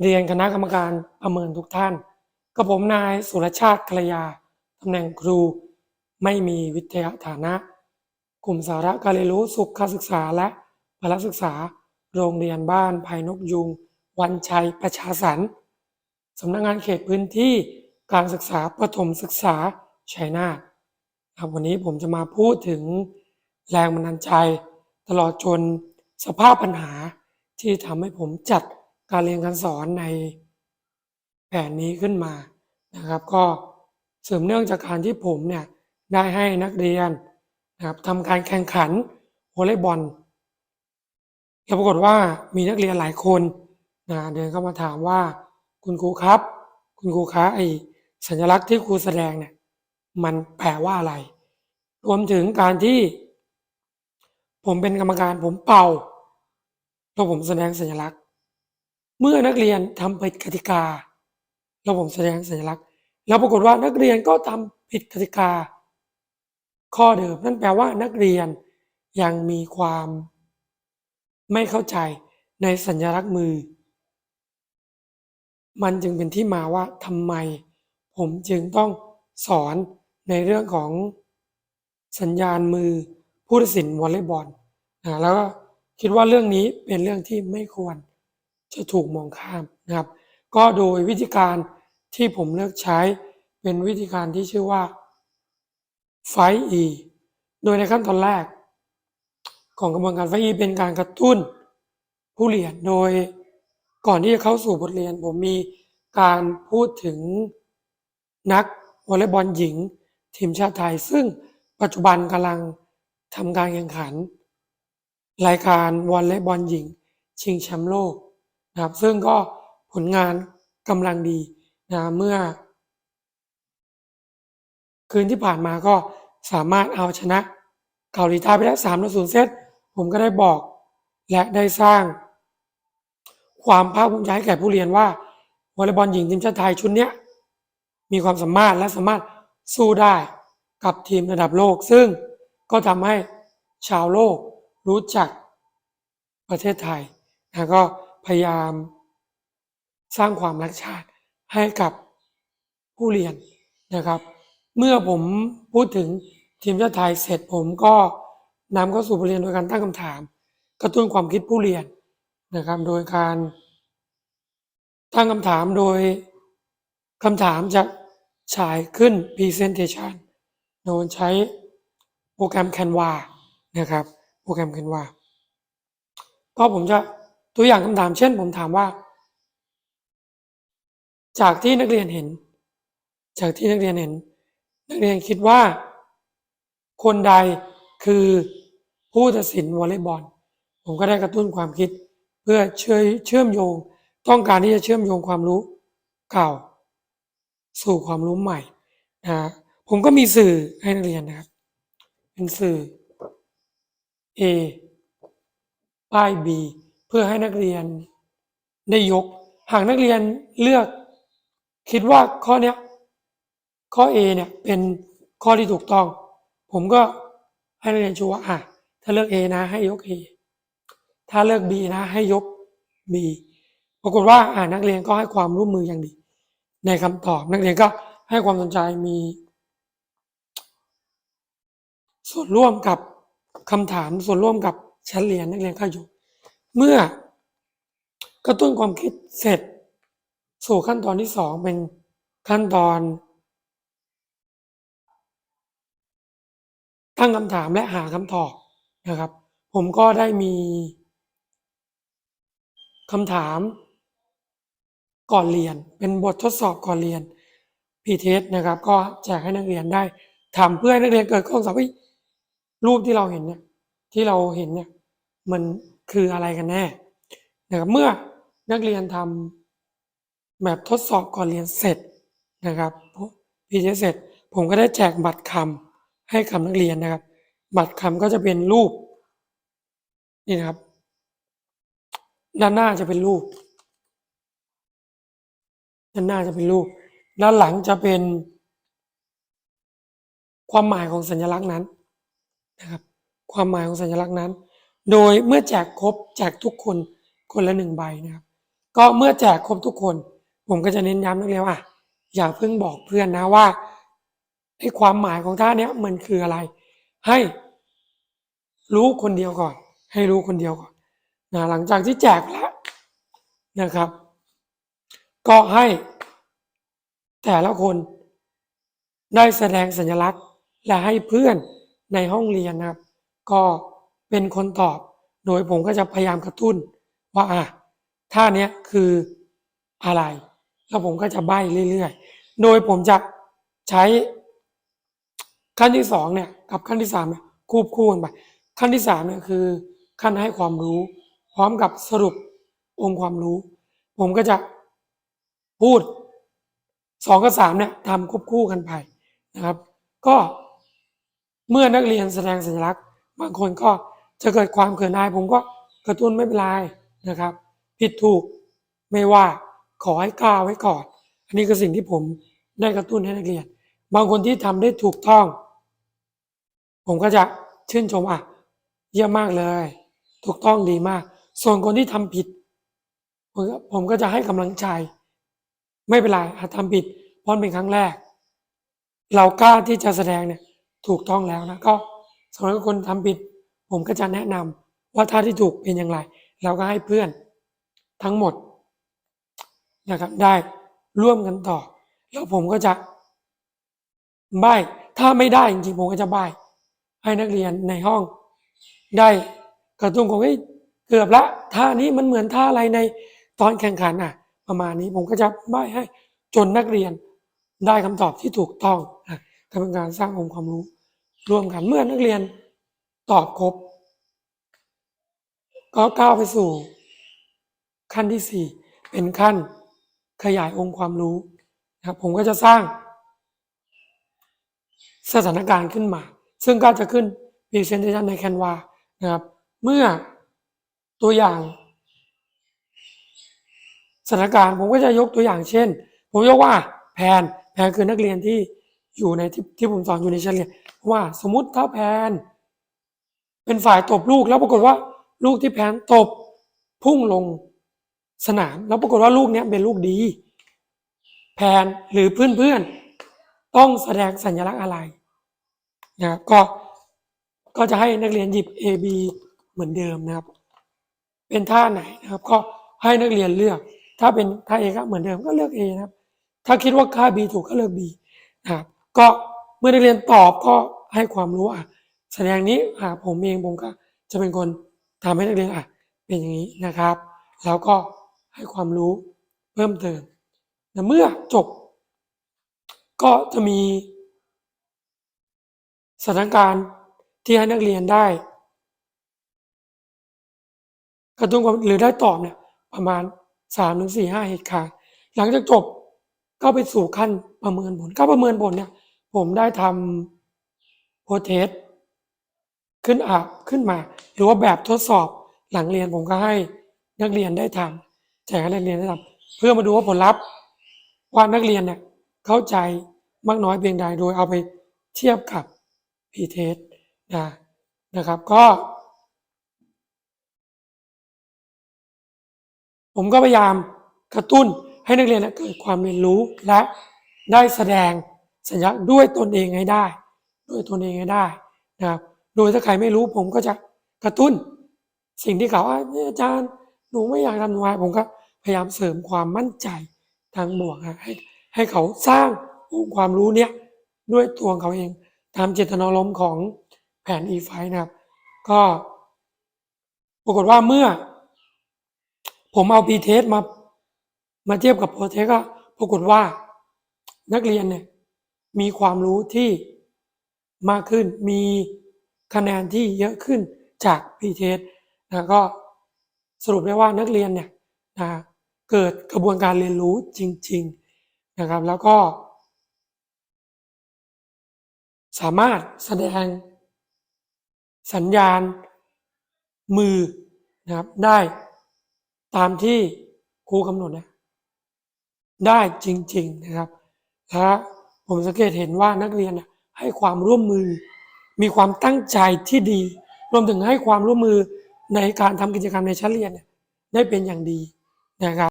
เรียนคณะกรรมการประเมินทุกท่าน กับผมนายสุรชาติกัลยาตำแหน่งครู ไม่มีวิทยาฐานะ กลุ่มสาระการเรียนรู้สุขศึกษาและพละศึกษา โรงเรียนบ้านภายนกยุง วันชัยประชาสรรค์สำนักงานเขตพื้นที่การศึกษาประถมศึกษาชัยนาทครับวันนี้ผมจะมาพูดถึงแรงบันดาลใจ ตลอดจนสภาพปัญหาที่ทำให้ผมจัด การเรียนการสอนในแผนนี้ขึ้นมานะครับ ก็สืบเนื่องจากการที่ผมเนี่ยได้ให้นักเรียนนะครับทำการแข่งขันวอลเลย์บอลแล้วปรากฏว่ามีนักเรียนหลายคนนะเดินเข้ามาถามว่าคุณครูครับ คุณครูคะไอสัญลักษณ์ที่ครูแสดงเนี่ยมันแปลว่าอะไร รวมถึงการที่ ผมเป็นกรรมการผมเป่าแล้วผมแสดงสัญลักษณ์ เมื่อนักเรียนทำผิดกติกาแล้วผมแสดงสัญลักษณ์ แล้วปรากฏว่านักเรียนก็ทำผิดกติกา ข้อเดิมนั่นแปลว่านักเรียนยังมีความ ไม่เข้าใจในสัญลักษณ์มือ มันจึงเป็นที่มาว่าทำไม ผมจึงต้องสอนในเรื่องของสัญญาณมือผู้ตัดสินวอลเลย์บอลนะแล้วก็คิดว่าเรื่องนี้เป็นเรื่องที่ไม่ควร จะถูกมองข้ามนะครับ ก็โดยวิธีการที่ผมเลือกใช้เป็นวิธีการที่ชื่อว่าไฟอีโดยในขั้นตอนแรก ของกระบวนการไฟอีเป็นการกระตุ้นผู้เรียนโดยก่อนที่จะเข้าสู่บทเรียน ผมมีการพูดถึงนักวอลเลย์บอลหญิง ทีมชาติไทย ซึ่งปัจจุบันกำลังทำการแข่งขัน รายการวอลเลย์บอลหญิง ชิงแชมป์โลก นะครับ ซึ่งก็ผลงานกำลังดีนะเมื่อ คืนที่ผ่านมาก็สามารถเอาชนะเกาหลีใต้ไปได้สามต่อศูนย์เซตผมก็ได้บอกและได้สร้าง ความภาคภูมิใจให้แก่ผู้เรียนว่าวอลเลย์บอลหญิงทีมชาติไทยชุดนี้มีความสามารถและสามารถสู้ได้กับทีมระดับโลก ซึ่งก็ทำให้ชาวโลกรู้จักประเทศไทยนะก็ พยายาม สร้างความรักชาติให้กับผู้เรียนนะครับ เมื่อผมพูดถึงทีมชาติไทยเสร็จผมก็นำเข้าสู่บทเรียนโดยการตั้งคำถาม กระตุ้นความคิดผู้เรียนนะครับ โดยการตั้งคำถามโดยคำถามจะฉายขึ้น Presentation โดยใช้โปรแกรม Canva นะครับ โปรแกรม Canva ก็ผมจะ ตัวอย่างคำถามเช่น ผมถามว่า จากที่นักเรียนเห็น จากที่นักเรียนเห็น นักเรียนคิดว่า คนใดคือผู้ตัดสินวอลเลย์บอลผมก็ได้กระตุ้นความคิด เพื่อเชื่อเชื่อมโยง ต้องการที่จะเชื่อมโยงความรู้เก่า สู่ความรู้ใหม่นะผมก็มีสื่อให้นักเรียนนะครับ เป็นสื่อ A ป้าย B พื่อให้นักเรียนได้ยก หากนักเรียนเลือก คิดว่าข้อเนี้ยข้อ A เนี่ยเป็นข้อที่ถูกต้อง ผมก็ให้นักเรียนชูว่าอะถ้าเลือก A นะ ให้ยก A ถ้าเลือก B นะ ให้ยก B ปรากฏว่าอ่านักเรียนก็ให้ความร่วมมืออย่างดี ในคำตอบนักเรียนก็ให้ความสนใจมี ส่วนร่วมกับคำถามส่วนร่วมกับชั้นเรียนนักเรียนก็ยก เมื่อกระตุ้นความคิดเสร็จ สู่ขั้นตอนที่สองเป็นขั้นตอน ตั้งคำถามและหาคำตอบนะครับ ผมก็ได้มีคำถามก่อนเรียนเป็นบททดสอบก่อนเรียนพีเทสนะครับ ก็แจกให้นักเรียนได้ทำเพื่อให้นักเรียนเกิดข้อสงสัยรูปที่เราเห็นเนี่ยที่เราเห็นเนี่ยมัน คืออะไรกันแน่นะครับเมื่อนักเรียนทำแบบทดสอบก่อนเรียนเสร็จนะครับพีเสเสร็จผมก็ได้แจกบัตรคำให้กับนักเรียนนะครับ บัตรคำก็จะเป็นรูปนี่นะครับ ด้านหน้าจะเป็นรูป ด้านหน้าจะเป็นรูป ด้านหลังจะเป็น ความหมายของสัญลักษณ์นั้นนะครับ ความหมายของสัญลักษณ์นั้น โดยเมื่อแจกครบแจกทุกคนคนละหนึ่งใบนะครับ ก็เมื่อแจกครบทุกคน ผมก็จะเน้นย้ำนักเรียนว่าอย่าเพิ่งบอกเพื่อนนะว่าไอ้ความหมายของท่าเนี้ยมันคืออะไร ให้รู้คนเดียวก่อน ให้รู้คนเดียวก่อนนะหลังจากที่แจกแล้วนะครับ ก็ให้แต่ละคนได้แสดงสัญลักษณ์และให้เพื่อนในห้องเรียนนะครับ ก็ เป็นคนตอบ โดยผมก็จะพยายามกระตุ้นว่าอะท่าเนี้ยคืออะไร แล้วผมก็จะใบ้เรื่อยๆ โดยผมจะใช้ขั้นที่สองเนี่ยกับขั้นที่สามเนี่ยควบคู่กันไปขั้นที่สามเนี่ยคือขั้นให้ความรู้ พร้อมกับสรุปองค์ความรู้ ผมก็จะพูดสองกับสามเนี่ยทำควบคู่กันไปนะครับ ก็เมื่อนักเรียนแสดงสัญลักษณ์ บางคนก็ จะเกิดความเขินอายผมก็กระตุ้นไม่เป็นไรนะครับ ผิดถูกไม่ว่าขอให้กล้าไว้ก่อน อันนี้คือสิ่งที่ผมได้กระตุ้นให้นักเรียน บางคนที่ทำได้ถูกต้อง ผมก็จะชื่นชมอะ เยี่ยมมากเลย ถูกต้องดีมาก ส่วนคนที่ทำผิดผมก็ผมก็จะให้กำลังใจ ไม่เป็นไรอาจทำผิดเพราะเป็นครั้งแรก เรากล้าที่จะแสดงเนี่ยถูกต้องแล้วนะก็สำหรับคนทำผิด ผมก็จะแนะนำว่าท่าที่ถูกเป็นอย่างไรเราก็ให้เพื่อนทั้งหมดนะครับได้ร่วมกันต่อ แล้วผมก็จะใบถ้าไม่ได้จริงๆผมก็จะใบให้นักเรียนในห้อง ได้กระตุ้นของเฮ้ยเกือบละท่านี้มันเหมือนท่าอะไรในตอนแข่งขันอะ ประมาณนี้ผมก็จะใบให้จนนักเรียนได้คำตอบที่ถูกต้องนะก็เป็นการสร้างองค์ความรู้ร่วมกันเมื่อนักเรียน ตอบครบ ก็ก้าวไปสู่ ขั้นที่สี่เป็นขั้นขยายองค์ความรู้นะครับผมก็จะสร้าง สถานการณ์ขึ้นมา ซึ่งก็จะขึ้น presentation ใน Canva นะครับ เมื่อตัวอย่าง สถานการณ์ผมก็จะยกตัวอย่างเช่น ผมยกว่าแพนแพนคือนักเรียนที่อยู่ในที่ที่ผมสอนอยู่ในชั้นเรียนว่าสมมติถ้าแพน เป็นฝ่ายตบลูกแล้วปรากฏว่าลูกที่แพนตบพุ่งลงสนาม แล้วปรากฏว่าลูกเนี้ยเป็นลูกดี แพนหรือเพื่อนๆต้องแสดงสัญลักษณ์อะไรนะครับก็ก็จะให้นักเรียนหยิบ A B เหมือนเดิมนะครับ เป็นท่าไหนนะครับ ก็ให้นักเรียนเลือก ถ้าเป็นท่า A ก็เหมือนเดิมก็เลือก A นะครับ ถ้าคิดว่าค่า B ถูกก็เลือก B นะครับก็เมื่อนักเรียนตอบก็ให้ความรู้อะ แสดงนี้อะผมเองผมก็จะเป็นคนทำให้นักเรียนอะเป็นอย่างนี้นะครับ แล้วก็ให้ความรู้เพิ่มเติมแต่เมื่อจบ ก็จะมี สถานการณ์ที่ให้นักเรียนได้ กระตุ้นความหรือได้ตอบเนี่ยประมาณสามถึงสี่ห้าเหตุการณ์หลังจากจบก็ไปสู่ขั้นประเมินผลก็ประเมินผลเนี่ย ผมได้ทำโปรเทส ขึ้นอะขึ้นมา หรือว่าแบบทดสอบหลังเรียนผมก็ให้นักเรียนได้ทำแจกให้นักเรียนได้ทำเพื่อมาดูว่าผลลัพธ์ว่านักเรียนเนี่ยเข้าใจมากน้อยเพียงใดโดยเอาไปเทียบกับพีเทสนะนะครับก็ ผมก็พยายามกระตุ้นให้นักเรียนเกิดความเรียนรู้และได้แสดงสัญญาด้วยตนเองให้ได้ ด้วยตนเองให้ได้นะครับ โดยถ้าใครไม่รู้ผมก็จะกระตุ้น สิ่งที่เขาว่าอาจารย์หนูไม่อยากทำหนูอายผมก็พยายามเสริมความมั่นใจทางบวกให้ให้เขาสร้างองค์ความรู้เนี้ยด้วยตัวเขาเองตามเจตนารมณ์ของแผน e f i นะครับ ก็ปรากฏว่าเมื่อ ผมเอา p t e s t มามาเทียบกับ p r o t e s t ก็ปรากฏว่านักเรียนเนี่ยมีความรู้ที่มากขึ้นมี คะแนนที่เยอะขึ้นจาก p t e s t นะก็สรุปได้ว่านักเรียนเนี่ยนะเกิดกระบวนการเรียนรู้จริง ๆนะครับ แล้วก็ สามารถแสดงสัญญาณมือนะครับได้ตามที่ครูกำหนดนะได้จริง ๆนะครับและผมสังเกตเห็นว่านักเรียนให้ความร่วมมือ มีความตั้งใจที่ดี รวมถึงให้ความร่วมมือในการทำกิจกรรมในชั้นเรียนได้เป็นอย่างดีนะครับ